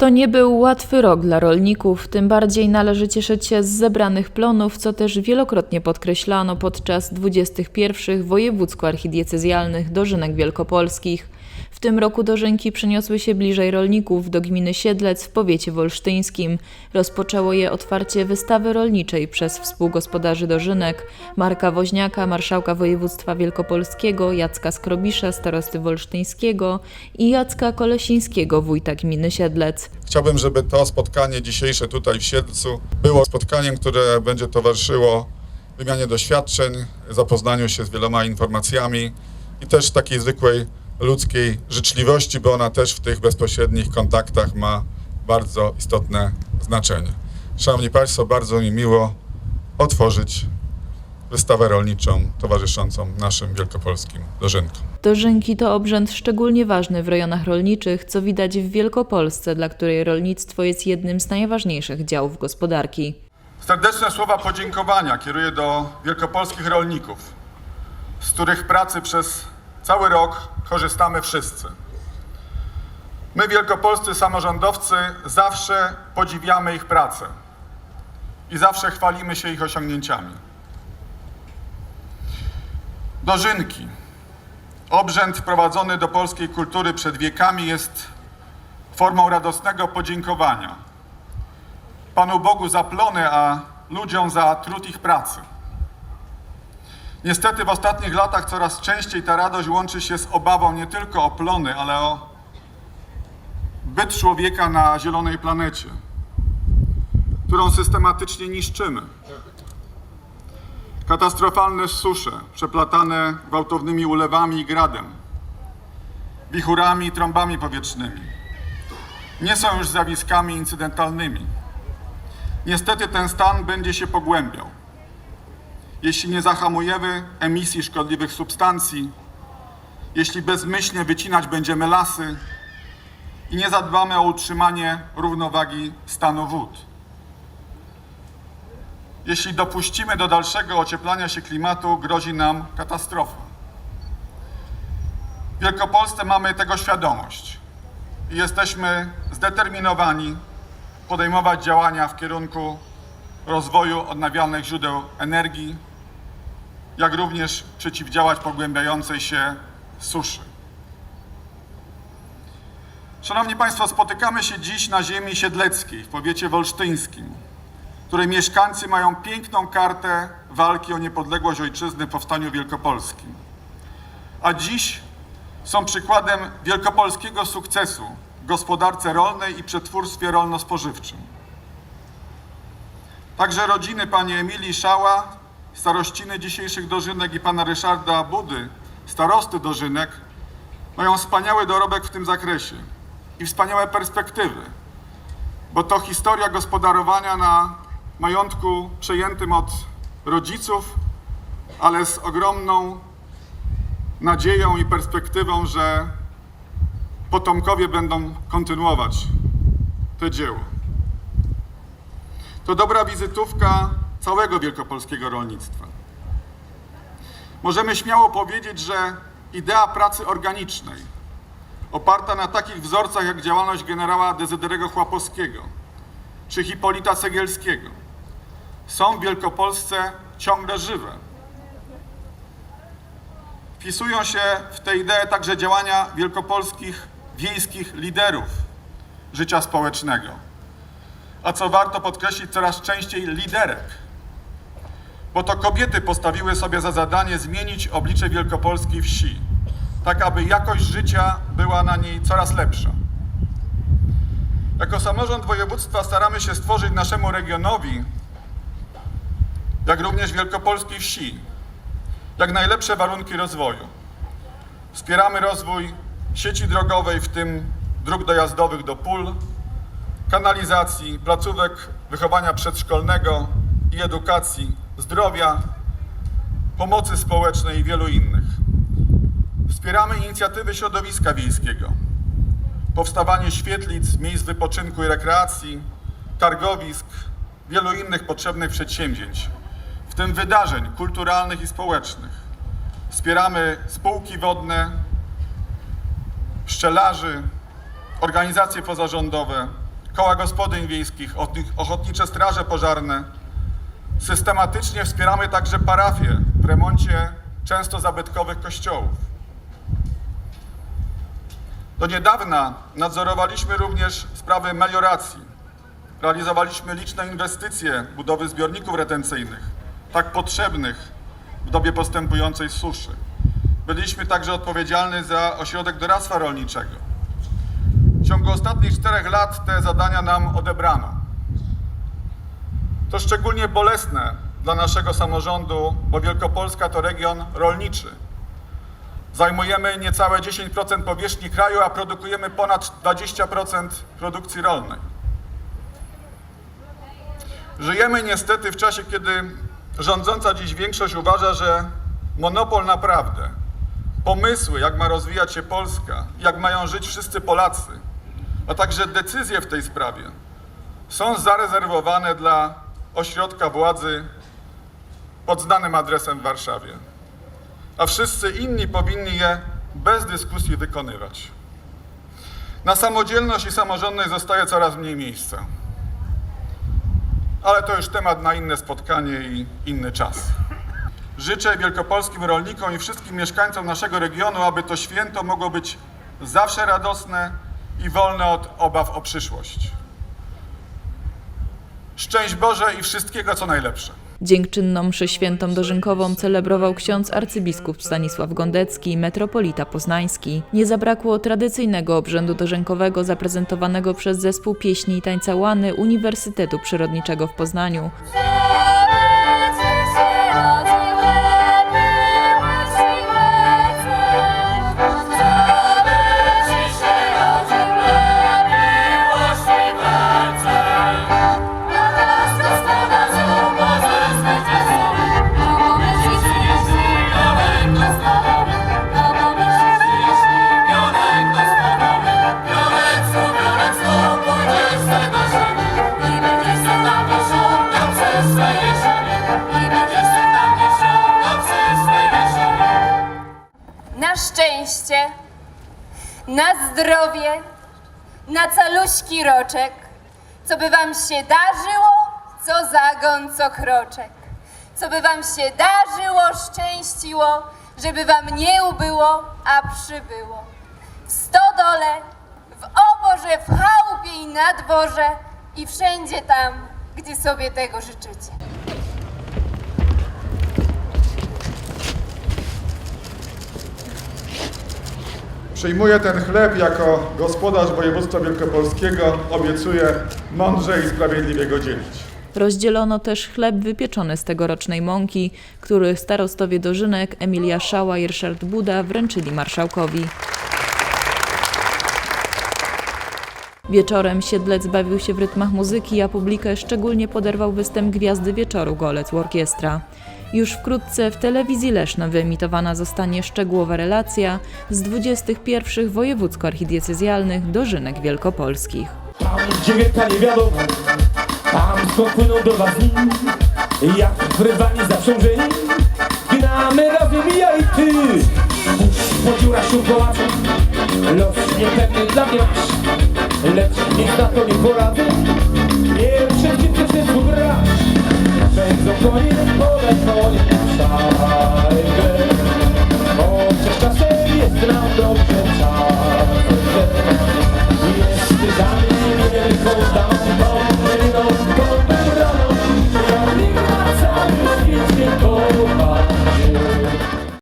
To nie był łatwy rok dla rolników, tym bardziej należy cieszyć się z zebranych plonów, co też wielokrotnie podkreślano podczas 21. wojewódzko-archidiecezjalnych dożynek wielkopolskich. W tym roku dożynki przeniosły się bliżej rolników do gminy Siedlec w powiecie wolsztyńskim. Rozpoczęło je otwarcie wystawy rolniczej przez współgospodarzy dożynek Marka Woźniaka, marszałka województwa wielkopolskiego, Jacka Skrobisza, starosty wolsztyńskiego i Jacka Kolesińskiego, wójta gminy Siedlec. Chciałbym, żeby to spotkanie dzisiejsze tutaj w Siedlcu było spotkaniem, które będzie towarzyszyło wymianie doświadczeń, zapoznaniu się z wieloma informacjami i też takiej zwykłej ludzkiej życzliwości, bo ona też w tych bezpośrednich kontaktach ma bardzo istotne znaczenie. Szanowni Państwo, bardzo mi miło otworzyć wystawę rolniczą towarzyszącą naszym wielkopolskim dożynkom. Dożynki to obrzęd szczególnie ważny w rejonach rolniczych, co widać w Wielkopolsce, dla której rolnictwo jest jednym z najważniejszych działów gospodarki. Serdeczne słowa podziękowania kieruję do wielkopolskich rolników, z których pracy przez cały rok korzystamy wszyscy. My, wielkopolscy samorządowcy, zawsze podziwiamy ich pracę i zawsze chwalimy się ich osiągnięciami. Dożynki. Obrzęd wprowadzony do polskiej kultury przed wiekami jest formą radosnego podziękowania Panu Bogu za plony, a ludziom za trud ich pracy. Niestety w ostatnich latach coraz częściej ta radość łączy się z obawą nie tylko o plony, ale o byt człowieka na zielonej planecie, którą systematycznie niszczymy. Katastrofalne susze, przeplatane gwałtownymi ulewami i gradem, wichurami i trąbami powietrznymi, nie są już zjawiskami incydentalnymi. Niestety ten stan będzie się pogłębiał. Jeśli nie zahamujemy emisji szkodliwych substancji, jeśli bezmyślnie wycinać będziemy lasy i nie zadbamy o utrzymanie równowagi stanu wód. Jeśli dopuścimy do dalszego ocieplania się klimatu, grozi nam katastrofa. W Wielkopolsce mamy tego świadomość i jesteśmy zdeterminowani podejmować działania w kierunku rozwoju odnawialnych źródeł energii, jak również przeciwdziałać pogłębiającej się suszy. Szanowni Państwo, spotykamy się dziś na ziemi siedleckiej w powiecie wolsztyńskim, której mieszkańcy mają piękną kartę walki o niepodległość ojczyzny w powstaniu wielkopolskim. A dziś są przykładem wielkopolskiego sukcesu w gospodarce rolnej i przetwórstwie rolno-spożywczym. Także rodziny pani Emilii Szała, starościny dzisiejszych dożynek i pana Ryszarda Budy, starosty dożynek, mają wspaniały dorobek w tym zakresie i wspaniałe perspektywy, bo to historia gospodarowania na majątku przejętym od rodziców, ale z ogromną nadzieją i perspektywą, że potomkowie będą kontynuować to dzieło. To dobra wizytówka całego wielkopolskiego rolnictwa. Możemy śmiało powiedzieć, że idea pracy organicznej, oparta na takich wzorcach jak działalność generała Dezyderego Chłapowskiego czy Hipolita Cegielskiego, są w Wielkopolsce ciągle żywe. Wpisują się w tę ideę także działania wielkopolskich wiejskich liderów życia społecznego. A co warto podkreślić, coraz częściej liderek. Bo to kobiety postawiły sobie za zadanie zmienić oblicze wielkopolskiej wsi, tak aby jakość życia była na niej coraz lepsza. Jako samorząd województwa staramy się stworzyć naszemu regionowi, jak również wielkopolskiej wsi, jak najlepsze warunki rozwoju. Wspieramy rozwój sieci drogowej, w tym dróg dojazdowych do pól, kanalizacji, placówek wychowania przedszkolnego i edukacji, zdrowia, pomocy społecznej i wielu innych. Wspieramy inicjatywy środowiska wiejskiego, powstawanie świetlic, miejsc wypoczynku i rekreacji, targowisk, wielu innych potrzebnych przedsięwzięć, w tym wydarzeń kulturalnych i społecznych. Wspieramy spółki wodne, pszczelarzy, organizacje pozarządowe, koła gospodyń wiejskich, ochotni- ochotnicze straże pożarne. Systematycznie wspieramy także parafie w remoncie często zabytkowych kościołów. Do niedawna nadzorowaliśmy również sprawy melioracji. Realizowaliśmy liczne inwestycje budowy zbiorników retencyjnych, tak potrzebnych w dobie postępującej suszy. Byliśmy także odpowiedzialni za ośrodek doradztwa rolniczego. W ciągu ostatnich czterech lat te zadania nam odebrano. To szczególnie bolesne dla naszego samorządu, bo Wielkopolska to region rolniczy. Zajmujemy niecałe 10% powierzchni kraju, a produkujemy ponad 20% produkcji rolnej. Żyjemy niestety w czasie, kiedy rządząca dziś większość uważa, że monopol na prawdę, pomysły, jak ma rozwijać się Polska, jak mają żyć wszyscy Polacy, a także decyzje w tej sprawie są zarezerwowane dla ośrodka władzy pod znanym adresem w Warszawie, a wszyscy inni powinni je bez dyskusji wykonywać. Na samodzielność i samorządność zostaje coraz mniej miejsca. Ale to już temat na inne spotkanie i inny czas. Życzę wielkopolskim rolnikom i wszystkim mieszkańcom naszego regionu, aby to święto mogło być zawsze radosne i wolne od obaw o przyszłość. Szczęść Boże i wszystkiego co najlepsze. Dziękczynną mszę świętą dożynkową celebrował ksiądz arcybiskup Stanisław Gondecki, metropolita poznański. Nie zabrakło tradycyjnego obrzędu dożynkowego zaprezentowanego przez zespół pieśni i tańca Łany Uniwersytetu Przyrodniczego w Poznaniu. Na zdrowie, na caluśki roczek, co by wam się darzyło, co zagon, co kroczek. Co by wam się darzyło, szczęściło, żeby wam nie ubyło, a przybyło. W stodole, w oborze, w chałupie i na dworze i wszędzie tam, gdzie sobie tego życzycie. Przyjmuję ten chleb jako gospodarz województwa wielkopolskiego. Obiecuję mądrze i sprawiedliwie go dzielić. Rozdzielono też chleb wypieczony z tegorocznej mąki, który starostowie dożynek Emilia Szała i Ryszard Buda wręczyli marszałkowi. Wieczorem Siedlec bawił się w rytmach muzyki, a publikę szczególnie poderwał występ Gwiazdy Wieczoru Golec Orkiestra. Już wkrótce w telewizji Leszno wyemitowana zostanie szczegółowa relacja z 21 wojewódzko-archidiecezjalnych dożynek wielkopolskich. Tam, gdzie wielka nie wiadomo, tam skąd płyną do was jak razem ja i ty. Puść po dziurach się los niepewny dla mnie lecz na to nie poradzę, nie grasz. Pędzą konie,